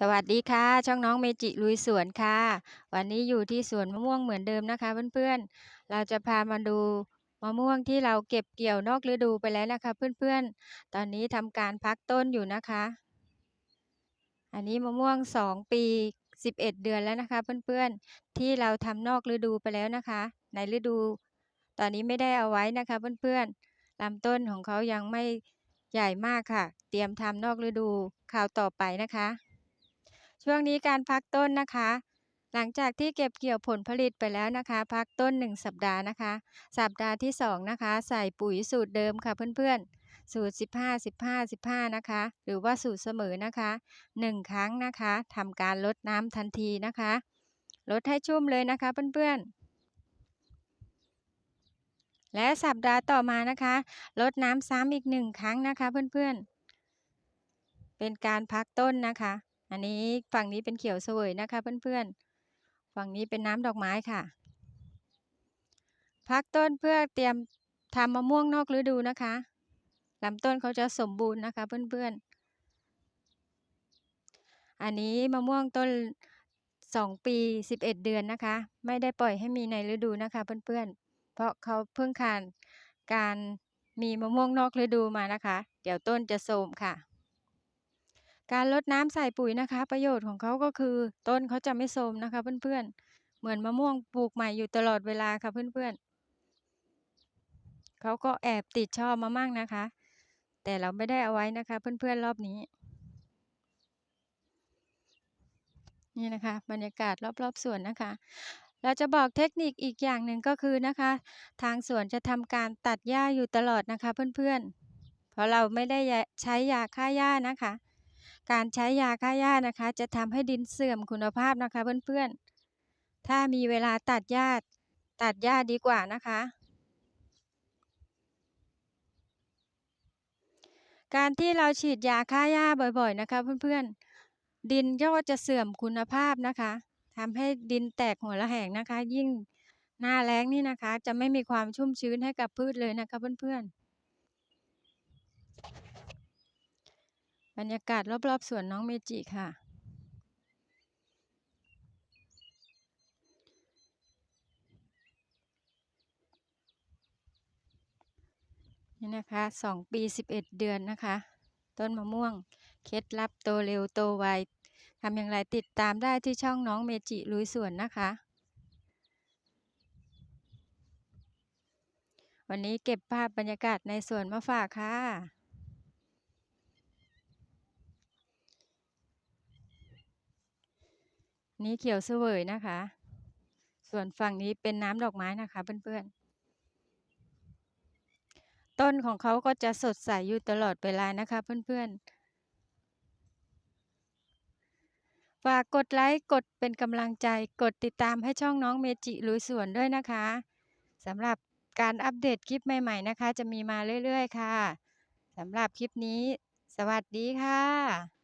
สวัสดีค่ะ ช่องน้องเมจิลุยสวนค่ะ วันนี้อยู่ที่สวนมะม่วงเหมือนเดิมนะคะ เพื่อนๆ เราจะพามาดูมะม่วงที่เราเก็บเกี่ยวนอกฤดูไปแล้วนะคะ เพื่อนๆ ตอนนี้ทำการพักต้นอยู่นะคะ อันนี้มะม่วง2ปี11เดือนแล้วนะคะ เพื่อนๆ ที่เราทำนอกฤดูไปแล้วนะคะ ในฤดู ตอนนี้ไม่ได้เอาไว้นะคะ เพื่อนๆลำต้นของเขายังไม่ใหญ่มากค่ะ เตรียมทำนอกฤดูคราวต่อไปนะคะ ช่วงนี้การพักต้นนะคะ หลังจากที่เก็บเกี่ยวผลผลิตไปแล้วนะคะ พักต้น 1 สัปดาห์นะคะ สัปดาห์ที่ 2 นะคะ ใส่ปุ๋ยสูตรเดิมค่ะเพื่อนๆ สูตร 15 15 15 นะคะ หรือว่าสูตรเสมอนะคะ 1 ครั้งนะคะทำการลดน้ำทันทีนะคะ ลดให้ชุ่มเลยนะคะเพื่อนๆและสัปดาห์ต่อมานะคะลดน้ำซ้ำอีก1ครั้งนะคะเพื่อนๆ เป็นการพักต้นนะคะ อันนี้ฝั่งนี้เป็นเขียวเสวยนะคะเพื่อนๆ ฝั่งนี้เป็นน้ำดอกไม้ค่ะ พักต้นเพื่อเตรียมทำมะม่วงนอกฤดูนะคะลำต้นเขาจะสมบูรณ์นะคะเพื่อนๆ อันนี้มะม่วงต้น 2 ปี 11 เดือนนะคะ ไม่ได้ปล่อยให้มีในฤดูนะคะเพื่อนๆ เพราะเขาเพิ่งผ่านการมีมะม่วงนอกฤดูมานะคะ เดี๋ยวต้นจะโทรมค่ะ การรดน้ำใส่ปุ๋ยนะคะ ประโยชน์ของเขาก็คือ ต้นเขาจะไม่โทรมนะคะเพื่อนๆ เหมือนมะม่วงปลูกใหม่อยู่ตลอดเวลาค่ะเพื่อนๆเขาก็แอบติดช่อมามั่งนะคะ แต่เราไม่ได้เอาไว้นะคะ เพื่อนๆรอบนี้ นี่นะคะ บรรยากาศรอบๆสวนนะคะ เราจะบอกเทคนิคอีกอย่างหนึ่งก็คือนะคะ ทางสวนจะทำการตัดหญ้าอยู่ตลอดนะคะ เพื่อนๆ เพราะเราไม่ได้ใช้ยาฆ่าหญ้านะคะ การใช้ยาฆ่าหญ้านะคะ จะทำให้ดินเสื่อมคุณภาพนะคะเพื่อนๆ ถ้ามีเวลาตัดหญ้าตัดหญ้าดีกว่านะคะ การที่เราฉีดยาฆ่าหญ้าบ่อยๆนะคะเพื่อนๆ ดินก็จะเสื่อมคุณภาพนะคะทำให้ดินแตกหัวระแหงนะคะ ยิ่งหน้าแล้งนี่นะคะ จะไม่มีความชุ่มชื้นให้กับพืชเลยนะคะเพื่อนๆ บรรยากาศรอบๆสวนน้องเมจิค่ะ นี่นะคะ2ปี11เดือนนะคะ ต้นมะม่วง เคล็ดลับโตเร็วโตไวทำอย่างไรติดตามได้ที่ช่องน้องเมจิลุยสวนนะคะ วันนี้เก็บภาพบรรยากาศในสวนมาฝากค่ะ นี่เขียวเสวยนะคะ ส่วนฝั่งนี้เป็นน้ำดอกไม้นะคะเพื่อนๆ ต้นของเขาก็จะสดใสอยู่ตลอดเวลานะคะเพื่อนๆ ฝากกดไลค์กดเป็นกำลังใจกดติดตามให้ช่องน้องเมจิลุยสวนด้วยนะคะสำหรับการอัปเดตคลิปใหม่ๆนะคะ จะมีมาเรื่อยๆ ค่ะสำหรับคลิปนี้ สวัสดีค่ะ